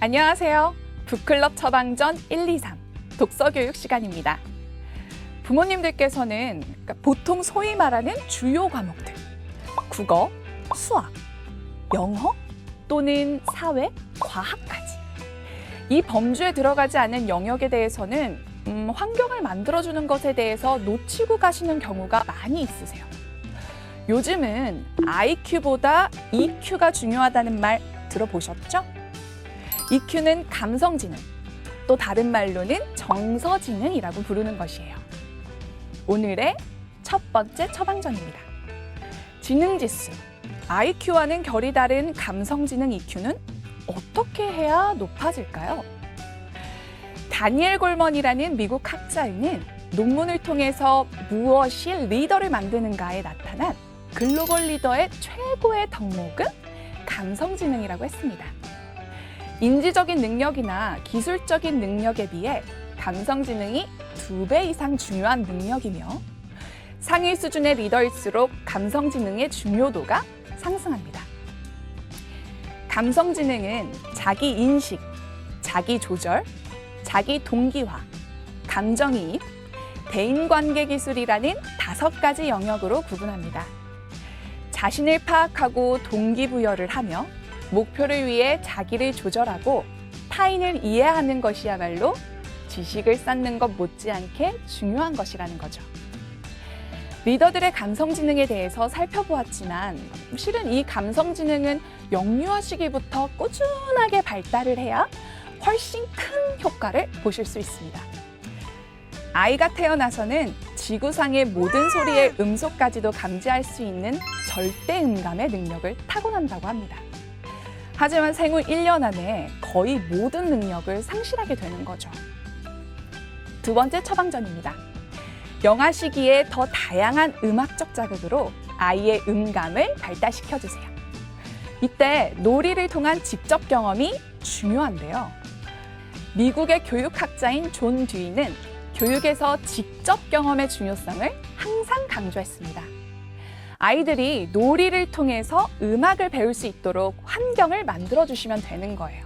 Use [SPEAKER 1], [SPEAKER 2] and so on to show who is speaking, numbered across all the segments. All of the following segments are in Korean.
[SPEAKER 1] 안녕하세요. 북클럽 처방전 1, 2, 3 독서 교육 시간입니다. 부모님들께서는 그러니까 보통 소위 말하는 주요 과목들 국어, 수학, 영어 또는 사회, 과학까지 이 범주에 들어가지 않은 영역에 대해서는 음, 환경을 만들어주는 것에 대해서 놓치고 가시는 경우가 많이 있으세요. 요즘은 IQ보다 EQ가 중요하다는 말 들어보셨죠? EQ는 감성지능, 또 다른 말로는 정서지능이라고 부르는 것이에요. 오늘의 첫 번째 처방전입니다. 지능지수, IQ와는 결이 다른 감성지능 EQ는 어떻게 해야 높아질까요? 다니엘 골먼이라는 미국 학자는 논문을 통해서 무엇이 리더를 만드는가에 나타난 글로벌 리더의 최고의 덕목은 감성지능이라고 했습니다. 인지적인 능력이나 기술적인 능력에 비해 감성지능이 두 배 이상 중요한 능력이며 상위 수준의 리더일수록 감성지능의 중요도가 상승합니다. 감성지능은 자기 인식, 자기 조절, 자기 동기화, 감정이입, 대인관계 기술이라는 다섯 가지 영역으로 구분합니다. 자신을 파악하고 동기부여를 하며 목표를 위해 자기를 조절하고 타인을 이해하는 것이야말로 지식을 쌓는 것 못지않게 중요한 것이라는 거죠. 리더들의 감성지능에 대해서 살펴보았지만 실은 이 감성지능은 영유아 시기부터 꾸준하게 발달을 해야 훨씬 큰 효과를 보실 수 있습니다. 아이가 태어나서는 지구상의 모든 소리의 음소까지도 감지할 수 있는 절대 음감의 능력을 타고난다고 합니다. 하지만 생후 1년 안에 거의 모든 능력을 상실하게 되는 거죠. 두 번째 처방전입니다. 영아 시기에 더 다양한 음악적 자극으로 아이의 음감을 발달시켜 주세요. 이때 놀이를 통한 직접 경험이 중요한데요. 미국의 교육학자인 존 듀이는 교육에서 직접 경험의 중요성을 항상 강조했습니다. 아이들이 놀이를 통해서 음악을 배울 수 있도록 환경을 만들어 주시면 되는 거예요.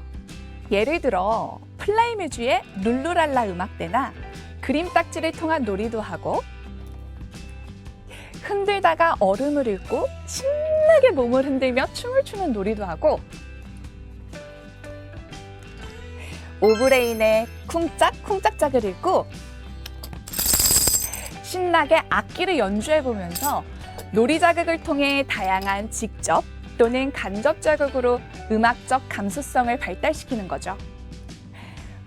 [SPEAKER 1] 예를 들어 플레이뮤즈의 룰루랄라 음악대나 그림 딱지를 통한 놀이도 하고 흔들다가 얼음을 읊고 신나게 몸을 흔들며 춤을 추는 놀이도 하고 오브레인의 쿵짝 쿵짝짝을 읽고 신나게 악기를 연주해 보면서 놀이 자극을 통해 다양한 직접 또는 간접 자극으로 음악적 감수성을 발달시키는 거죠.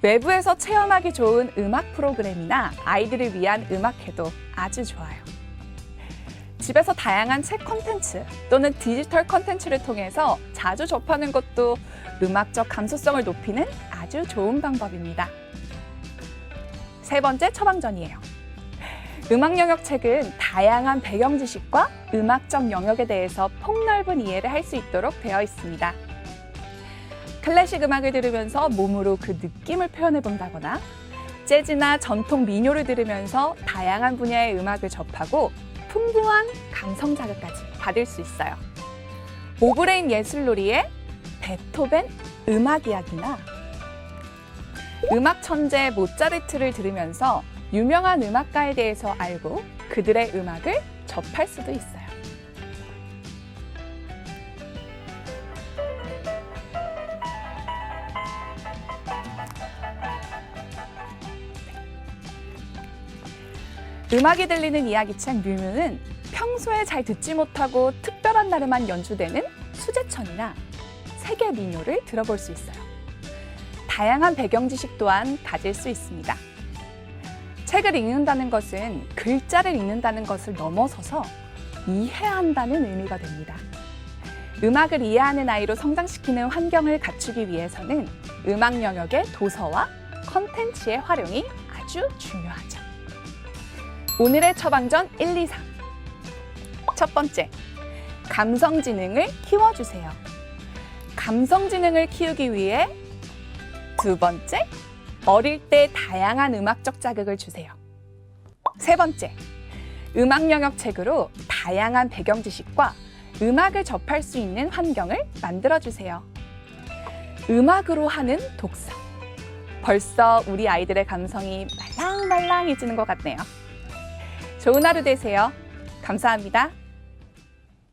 [SPEAKER 1] 외부에서 체험하기 좋은 음악 프로그램이나 아이들을 위한 음악회도 아주 좋아요. 집에서 다양한 책 콘텐츠 또는 디지털 콘텐츠를 통해서 자주 접하는 것도 음악적 감수성을 높이는 아주 좋은 방법입니다. 세 번째 처방전이에요. 음악 영역 책은 다양한 배경 지식과 음악적 영역에 대해서 폭넓은 이해를 할 수 있도록 되어 있습니다. 클래식 음악을 들으면서 몸으로 그 느낌을 표현해 본다거나 재즈나 전통 민요를 들으면서 다양한 분야의 음악을 접하고 풍부한 감성 자극까지 받을 수 있어요. 오브레인 예술놀이의 베토벤 음악 이야기나 음악 천재 모차르트를 들으면서 유명한 음악가에 대해서 알고 그들의 음악을 접할 수도 있어요. 음악이 들리는 이야기책 뮤뮤는 평소에 잘 듣지 못하고 특별한 날에만 연주되는 수제천이나 세계 민요를 들어볼 수 있어요. 다양한 배경 지식 또한 가질 수 있습니다. 책을 읽는다는 것은 글자를 읽는다는 것을 넘어서서 이해한다는 의미가 됩니다. 음악을 이해하는 아이로 성장시키는 환경을 갖추기 위해서는 음악 영역의 도서와 컨텐츠의 활용이 아주 중요하죠. 오늘의 처방전 1, 2, 3. 첫 번째, 감성지능을 키워주세요. 감성지능을 키우기 위해 두 번째, 어릴 때 다양한 음악적 자극을 주세요. 세 번째, 음악 영역 책으로 다양한 배경 지식과 음악을 접할 수 있는 환경을 만들어 주세요. 음악으로 하는 독서. 벌써 우리 아이들의 감성이 말랑말랑해지는 것 같네요. 좋은 하루 되세요. 감사합니다.